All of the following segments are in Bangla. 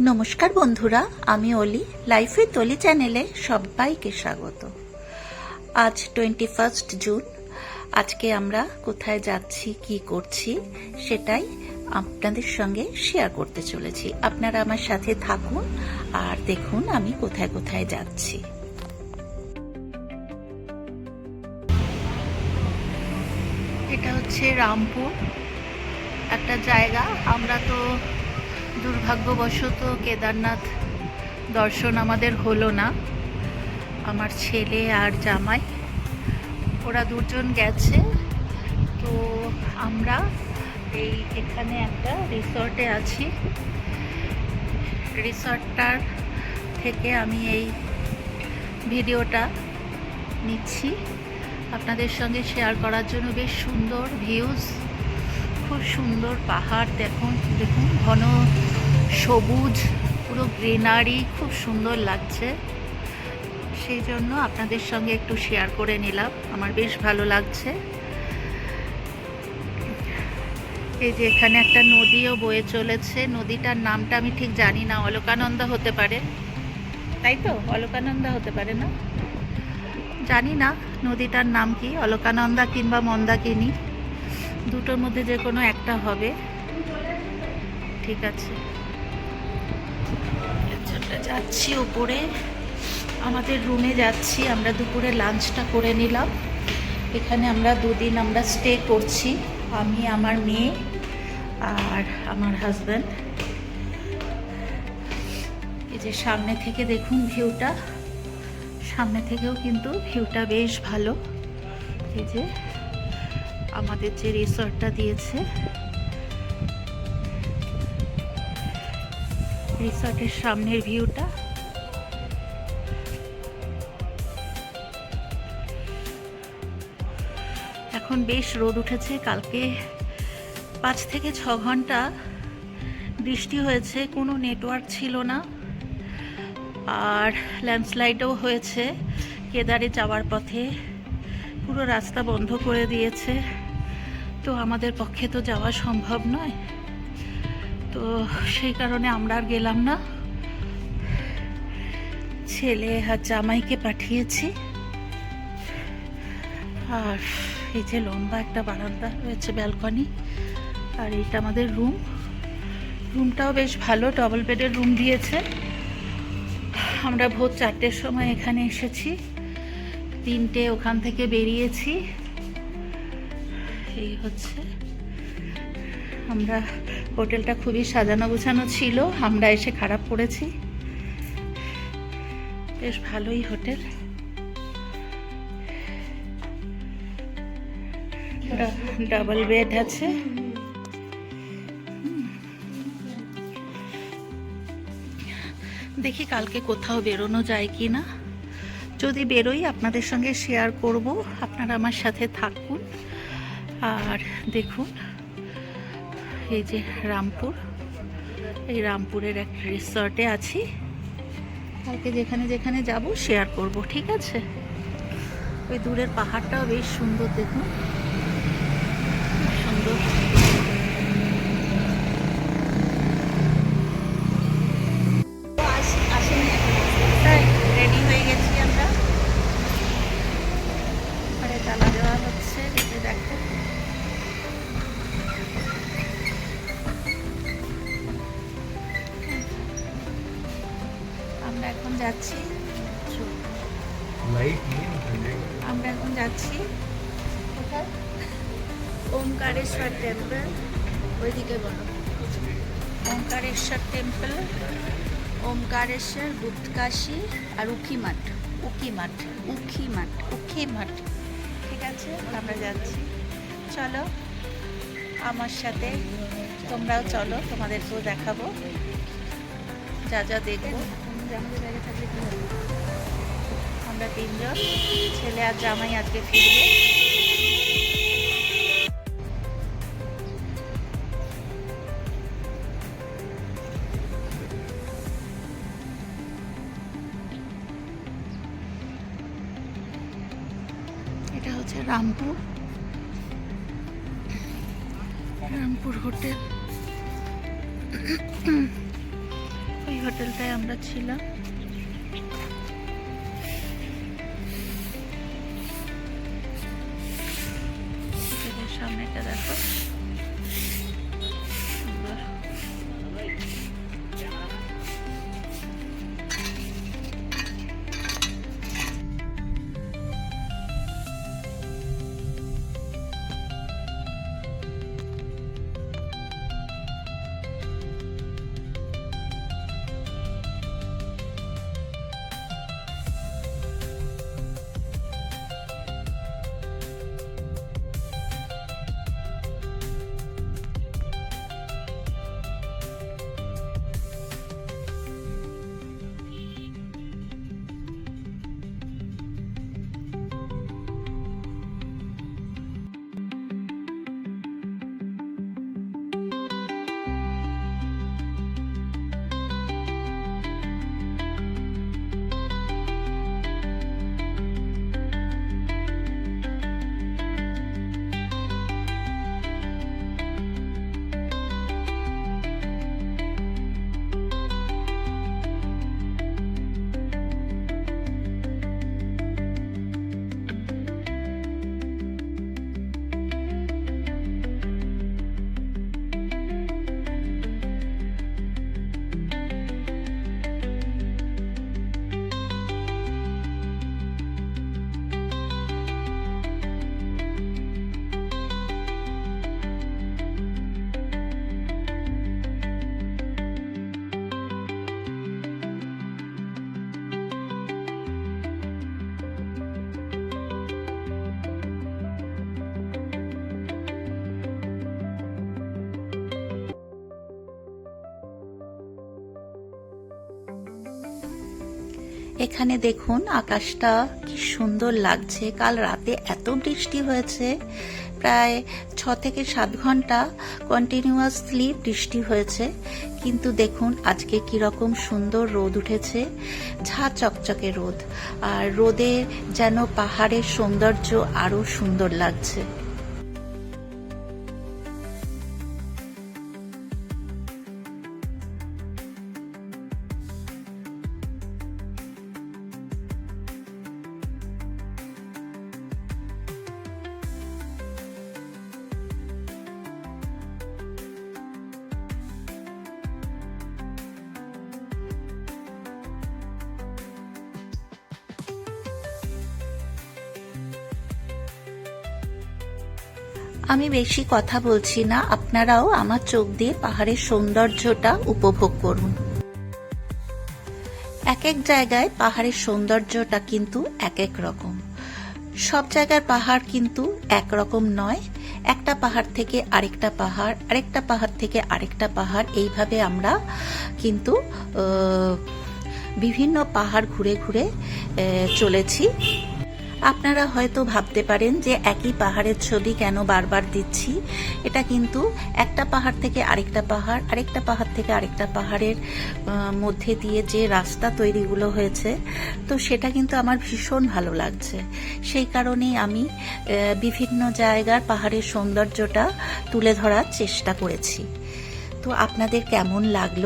নমস্কার বন্ধুরা, আমি অলি, লাইফ অলি চ্যানেলে সবাইকে স্বাগত। আজ টোয়েন্টি ফার্স্ট জুন, আজকে আমরা কোথায় যাচ্ছি, কি করছি, সেটাই আপনাদের সঙ্গে শেয়ার করতে চলেছি। আপনারা আমার সাথে থাকুন আর দেখুন আমি কোথায় কোথায় যাচ্ছি। এটা হচ্ছে রামপুর, একটা জায়গা। আমরা তো দুর্ভাগ্যবশত কেদারনাথ দর্শন আমাদের হলো না। আমার ছেলে আর জামাই, ওরা দুজন গেছে। তো আমরা এই এখানে একটা রিসর্টে আছি। রিসর্টটার থেকে আমি এই ভিডিওটা নিচ্ছি। আপনাদের সঙ্গে শেয়ার করার জন্য বেশ সুন্দর ভিউজ খুব সুন্দর পাহাড়। দেখুন দেখুন, ঘন সবুজ, পুরো গ্রিনারি খুব সুন্দর লাগছে। সেই জন্য আপনাদের সঙ্গে একটু শেয়ার করে নিলাম। আমার বেশ ভালো লাগছে। এই যে এখানে একটা নদীও বয়ে চলেছে। নদীটার নামটা আমি ঠিক জানি না। অলকানন্দা হতে পারে। তাই তো? অলকানন্দা হতে পারে না? জানি না নদীটার নাম কি। অলকানন্দা কিংবা মন্দাকিনী। দুটোর মধ্যে যে কোনো একটা হবে। ঠিক আছে। যাচ্ছি উপরে আমাদের রুমে যাচ্ছি, আমরা দুপুরে লাঞ্চটা করে নিলাম। এখানে আমরা দুদিন আমরা স্টে করছি, আমি, আমার মেয়ে আর আমার হাজব্যান্ড এই যে সামনে থেকে দেখুন ভিউটা সামনে থেকেও কিন্তু ভিউটা বেশ ভালো। এই যে আমাদের যে রিসর্টটা দিয়েছে রিসর্টের সামনের ভিউটা এখন বেশ রোদ উঠেছে, কালকে পাঁচ থেকে ছ ঘণ্টা বৃষ্টি হয়েছে, কোনো নেটওয়ার্ক ছিল না। আর ল্যান্ডস্লাইডও হয়েছে, কেদারে যাওয়ার পথে। পুরো রাস্তা বন্ধ করে দিয়েছে। তো আমাদের পক্ষে তো যাওয়া সম্ভব নয়। তো সেই কারণে আমরা আর গেলাম না। ছেলে আর জামাইকে পাঠিয়েছি। আর এই যে লম্বা একটা বারান্দা রয়েছে ব্যালকনি, আর এইটা আমাদের রুম। রুমটাও বেশ ভালো, ডবল বেডের রুম দিয়েছে। আমরা ভোর চারটের সময় এখানে এসেছি। তিনটে ওখান থেকে বেরিয়েছি। এই হচ্ছে আমরা হোটেলটা খুবই সাজানো গোছানো ছিল, আমরা এসে খারাপ করেছি বেশ ভালোই হোটেল। ডাবল বেড আছে। দেখি কালকে কোথাও বেরোনো যায় কি না যদি বেরোই, আপনাদের সঙ্গে শেয়ার করব। আপনারা আমার সাথে থাকুন। আর দেখুন। এই যে রামপুর, এই রামপুরের এক রিসর্টে আছি। কালকে যেখানে যেখানে যাব শেয়ার করব, ঠিক আছে? ওই দূরের পাহাড়টাও বেশ সুন্দর, দেখুন। খুব সুন্দর। রেডি হয়ে গেছি। ওমকারেশ্বর টেম্পল ওইদিকে বলো। ওমকারেশ্বর টেম্পল ওমকারেশ্বর বুদ্ধকাশী আর উখিমাঠ উকিমাঠ উখিমাঠ উখিমাঠ ঠিক আছে আমরা যাচ্ছি। চলো আমার সাথে তোমরাও চলো তোমাদেরকেও দেখাবো। যা যা দেখব। আমরা তিনজন ছেলে আর জামাই আজকে ফিরবে। এটা হচ্ছে রামপুর। রামপুর হোটেল। ওই হোটেলটায় আমরা ছিলাম। এখানে দেখুন আকাশটা কি সুন্দর লাগছে। কাল রাতে এত বৃষ্টি হয়েছে। প্রায় ছ থেকে সাত ঘণ্টা কন্টিনিউয়াসলি বৃষ্টি হয়েছে। কিন্তু দেখুন আজকে কীরকম সুন্দর রোদ উঠেছে। ঝা চকচকে রোদ। আর রোদে যেন পাহাড়ের সৌন্দর্য আরও সুন্দর লাগছে। আমি বেশি কথা বলছি না, আপনারাও আমার চোখ দিয়ে পাহাড়ের সৌন্দর্যটা উপভোগ করুন। এক এক জায়গায় পাহাড়ের সৌন্দর্যটা কিন্তু এক এক রকম। সব জায়গার পাহাড় কিন্তু একরকম নয়। একটা পাহাড় থেকে আরেকটা পাহাড় আরেকটা পাহাড় থেকে আরেকটা পাহাড়, এইভাবে আমরা কিন্তু বিভিন্ন পাহাড় ঘুরে ঘুরে চলেছি। আপনারা হয়তো ভাবতে পারেন যে একই পাহাড়ের ছবি কেন বারবার দিচ্ছি। এটা কিন্তু একটা পাহাড় থেকে আরেকটা পাহাড় আরেকটা পাহাড় থেকে আরেকটা পাহাড়ের মধ্যে দিয়ে যে রাস্তা তৈরিগুলো হয়েছে, তো সেটা কিন্তু আমার ভীষণ ভালো লাগছে। সেই কারণেই আমি বিভিন্ন জায়গার পাহাড়ের সৌন্দর্যটা তুলে ধরার চেষ্টা করেছি। তো আপনাদের কেমন লাগল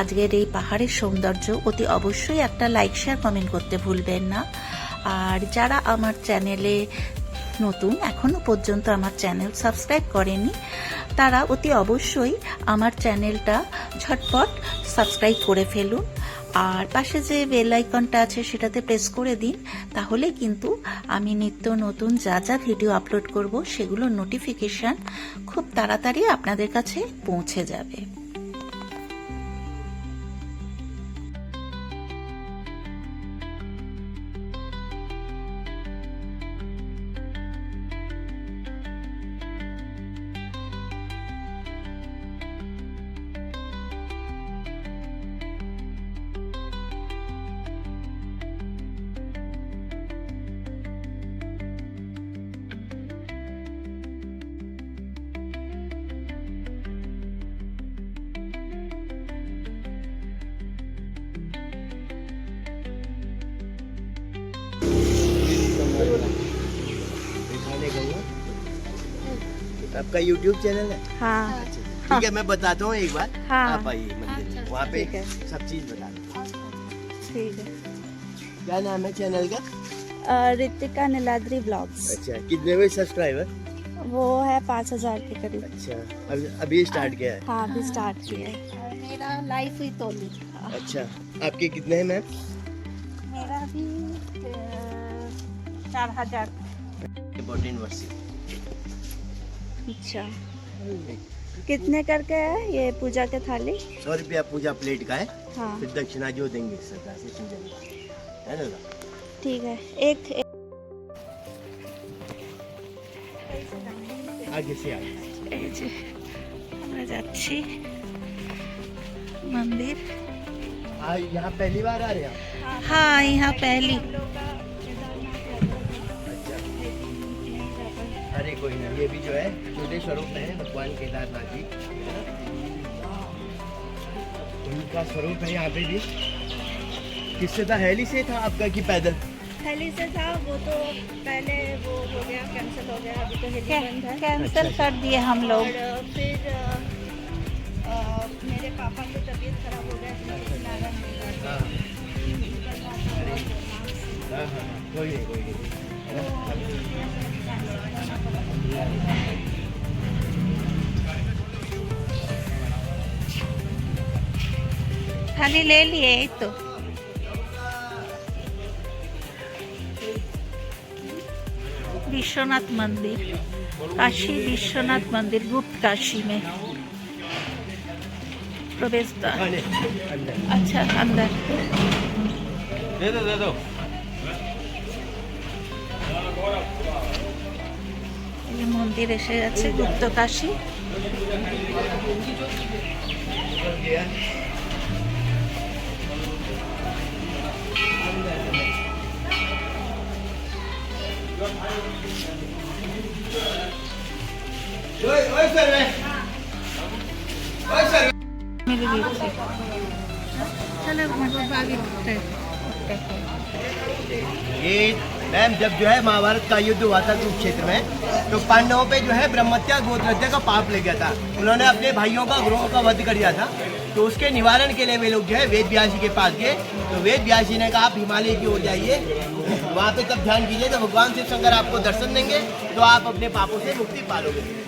আজকের এই পাহাড়ের সৌন্দর্য? অতি অবশ্যই একটা লাইক শেয়ার কমেন্ট করতে ভুলবেন না। আর যারা আমার চ্যানেলে নতুন, এখনও পর্যন্ত আমার চ্যানেল সাবস্ক্রাইব করেনি, তারা অতি অবশ্যই আমার চ্যানেলটা ঝটপট সাবস্ক্রাইব করে ফেলুন। আর পাশে যে বেল আইকনটা আছে সেটাতে প্রেস করে দিন, তাহলে কিন্তু আমি নিত্য নতুন যা যা ভিডিও আপলোড করব, সেগুলোর নোটিফিকেশন খুব তাড়াতাড়ি আপনাদের কাছে পৌঁছে যাবে। आपका यूट्यूब चैनल है? हाँ। ठीक है। मैं बताता हूँ एक बार। हाँ। आप आइए मंदिर में। वहाँ पे ठीक है। सब चीज़ बता दो ठीक है। क्या नाम है चैनल का? अ, रितिका नीलाद्री ब्लॉग्स। अच्छा कितने हुए सब्सक्राइबर वो है पाँच हज़ार के करीब। अच्छा अभी अभी स्टार्ट किया है? हाँ अभी स्टार्ट किया है। मेरा लाइफ हुई तोली अच्छा आपके कितने हैं मैम मेरा भी चार हज़ार। फोर्टीन वर्षी। अच्छा। कितने करके है ये पूजा के थाली? सौ रुपया पूजा प्लेट का है। हाँ। फिर दक्षिणा जो देंगे श्रद्धा है ना? ठीक है। एक, एक आगे से आगे। अच्छी मंदिर। हाँ, यहाँ पहली बार आ रहे हैं हाँ यहाँ पहली। अरे कोई नहीं ये भी जो है छोटे स्वरूप में है भगवान केदारनाथ जी। उनका स्वरूप है यहाँ पे भी किससे था? हैली से था आपका कि पैदल? थाली से था वो तो पहले वो हो गया कैंसिल हो गया अभी तो हेली बंद है। कैंसिल कर दिए हम लोग। फिर अ, मेरे पापा की तबीयत खराब हो गया इसलिए नारायण नहीं हाँ। हाँ। हाँ हाँ, कोई नहीं कोई नहीं। है? खाली ले लिए तो विश्वनाथ मंदिर काशी विश्वनाथ मंदिर गुप्त काशी में प्रवेश द्वार अच्छा अंदर दे दो दे दो মন্দির এসে যাচ্ছে গুপ্তকাশী মেরে দিয়েছি হ্যাঁ? তাহলে বাড়ি मैम, जब जो है महाभारत का युद्ध हुआ था कुरुक्षेत्र में तो पांडवों पे जो है ब्रह्मत्या गोत्रहत्या का पाप ले गया था। उन्होंने अपने भाइयों का ग्रोह का वध कर दिया था। तो उसके निवारण के लिए वे लोग जो है वेद व्यास के पास गए। तो वेद व्यास ने कहा, आप हिमालय की ओर जाइए। वहाँ पे तब ध्यान कीजिए तो भगवान शिव शंकर आपको दर्शन देंगे तो आप अपने पापों से मुक्ति पालोगे।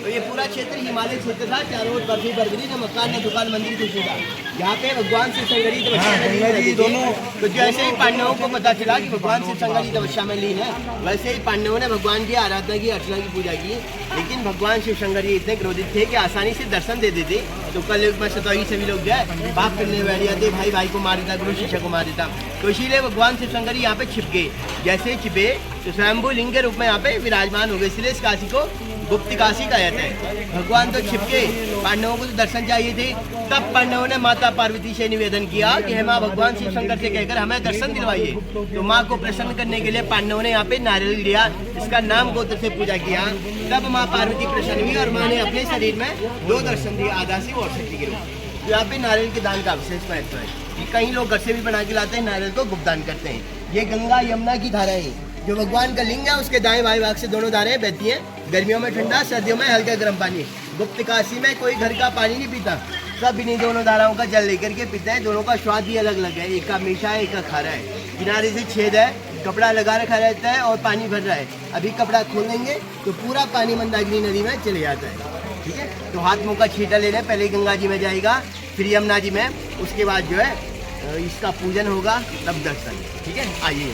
तो ये पूरा क्षेत्र हिमालय क्षेत्र था चारों ओर बर्फ़ी बरगरी न मकान न दुकान मंदिर कुछ था यहाँ पे भगवान शिव शंकर जी तपस्या रहते थे। तो जैसे ही पांडवों को पता चला कि भगवान शिव शंकर जी तपस्या में लीन है वैसे ही पांडवों ने भगवान की आराधना की अर्चना की पूजा की। लेकिन भगवान शिव शंकर जी इतने क्रोधित थे कि आसानी से दर्शन दे देते। तो कल युग में सतही सभी लोग है पाप करने बैठ जाते भाई भाई को मार देता गुरु शिष्य को मार देता। तो इसीलिए भगवान शिव शंकर जी यहाँ पे छिप गए जैसे ही छिपे तो स्वयंभू लिंग के रूप में यहाँ पे विराजमान हो गए। इसलिए इस काशी को गुप्त काशी जाता है। भगवान तो छिपके पांडवों को तो दर्शन चाहिए थे। तब पांडवों ने माता पार्वती से निवेदन किया कि हे माँ, भगवान शिव शंकर से कहकर हमें दर्शन दिलवाइए। तो माँ को प्रसन्न करने के लिए पांडवों ने यहाँ पे नारियल लिया, इसका नाम गोत्र से पूजा किया। तब माँ पार्वती प्रसन्न हुई और माँ ने अपने शरीर में दो दर्शन दिए, आधा शिव और शक्ति के रूप। तो यहाँ पे नारियल के दान का विशेष महत्व है कई लोग घर से भी बना के लाते हैं, नारियल को गुप्तदान करते हैं। ये गंगा यमुना की धाराएँ जो भगवान का लिंग है, उसके दाएँ बाएँ भाग से दोनों धाराएँ बहती हैं। गर्मियों में ठंडा, सर्दियों में हल्का गर्म पानी। गुप्त काशी में कोई घर का पानी नहीं पीता। सब इन्हीं दोनों धाराओं का जल लेकर के पीते हैं। दोनों का स्वाद ही अलग अलग है। एक का मीठा है एक का खारा है। किनारे से छेद है। कपड़ा लगा रखा रहता है और पानी भर रहा है। अभी कपड़ा खोल देंगे तो पूरा पानी मंदाकिनी नदी में चले जाता है। ठीक है? तो हाथ मुँह का छींटा लेना पहले गंगा जी में जाएगा, फिर यमुना जी में। उसके बाद जो है इसका पूजन होगा तब दर्शन। ठीक है? आइए।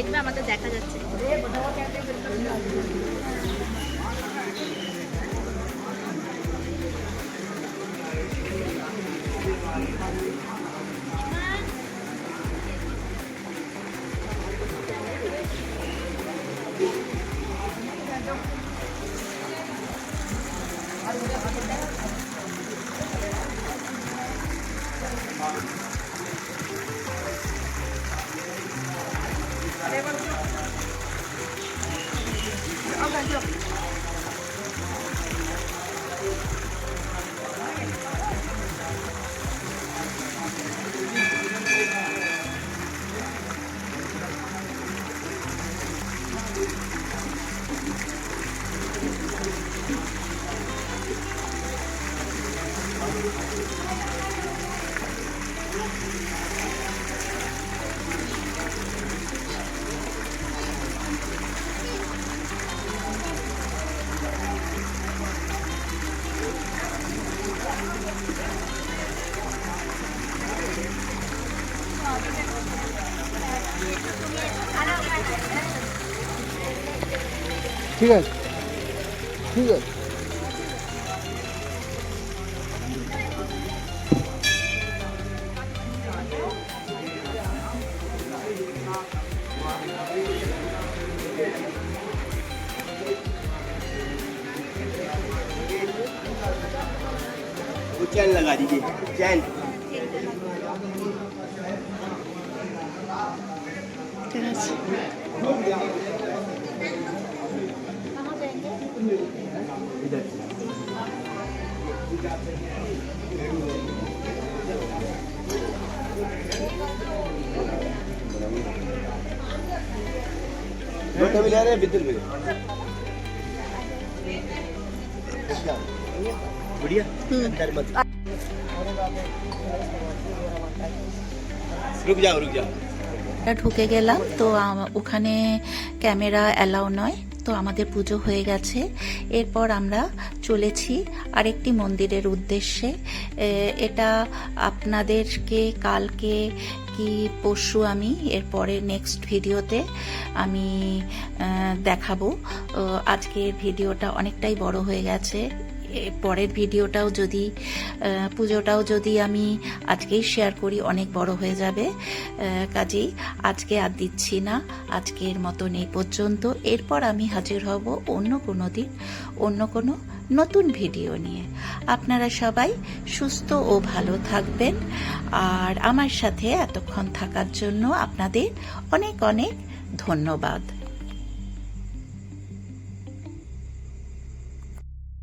দেখবে আমাদের দেখা যাচ্ছে ঠিক আছে ঠিক আছে वो चैन लगा दीजिए चैन ঢুকে গেলাম তো ওখানে ক্যামেরা অ্যালাউ নয়। তো আমাদের পুজো হয়ে গেছে। এরপর আমরা চলেছি আরেকটি মন্দিরের উদ্দেশ্যে। এটা আপনাদেরকে কালকে কি পরশু আমি এরপরে নেক্সট ভিডিওতে আমি দেখাবো। আজকের ভিডিওটা অনেকটাই বড় হয়ে গেছে। পরের ভিডিওটাও যদি পুজোটাও যদি আমি আজকেই শেয়ার করি, অনেক বড় হয়ে যাবে। কাজেই আজকে আর দিচ্ছি না, আজকের মতন এই পর্যন্ত। এরপর আমি হাজির হব অন্য কোনো দিন, অন্য কোনো নতুন ভিডিও নিয়ে। আপনারা সবাই সুস্থ ও ভালো থাকবেন। আর আমার সাথে এতক্ষণ থাকার জন্য আপনাদের অনেক অনেক ধন্যবাদ।